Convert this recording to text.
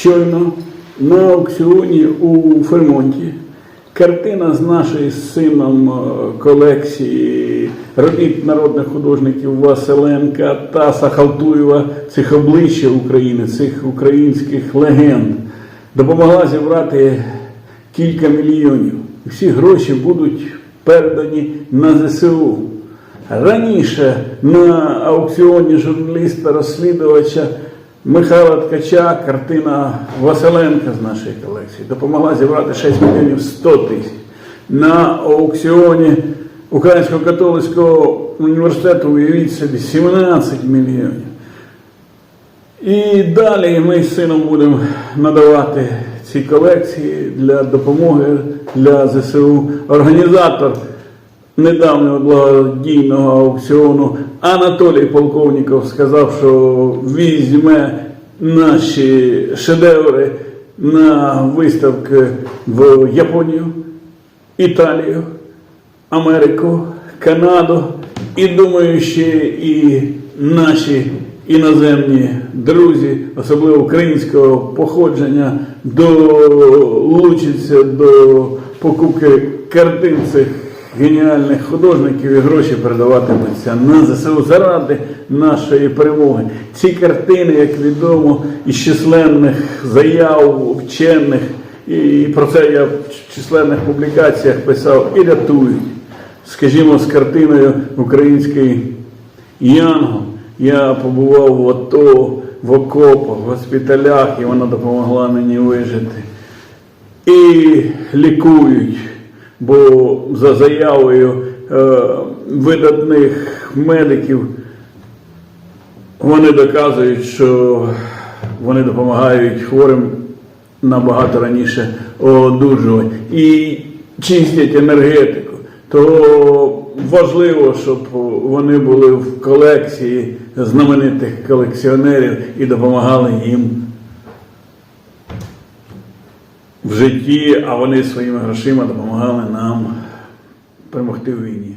щойно на аукціоні у Фермонті картина з нашої сином е, колекції робіт народних художників Василенка та Сахалтуєва, цих обличчя України, цих українських легенд, допомогла зібрати кілька мільйонів. Всі гроші будуть передані на ЗСУ. Раніше на аукціоні журналіста-розслідувача Михайла Ткача картина Василенка з нашої колекції допомогла зібрати 6 мільйонів 100 тисяч. На аукціоні Українського католицького університету уявіть собі 17 мільйонів. І далі ми з сином будемо надавати ці колекції для допомоги для ЗСУ. Організатор недавнього благодійного аукціону. Анатолій Полковніков сказав, що візьме наші шедеври на виставки в Японію, Італію, Америку, Канаду. І думаю, ще і наші іноземні друзі, особливо українського походження, долучаться до покупки картин цих геніальних художників і гроші передаватимуться на ЗСУ заради нашої перемоги. Ці картини, як відомо, із численних заяв вчених, і про це я в численних публікаціях писав, і рятують. Скажімо, з картиною Український Янгол. Я побував в АТО, в окопах, в госпіталях, і вона допомогла мені вижити. І лікують, бо за заявою е, видатних медиків вони доказують, що вони допомагають хворим набагато раніше одужувати і чистять енергетику. То важливо, щоб вони були в колекції знаменитих колекціонерів і допомагали їм в житті, а вони своїми грошима допомагали нам перемогти в війні.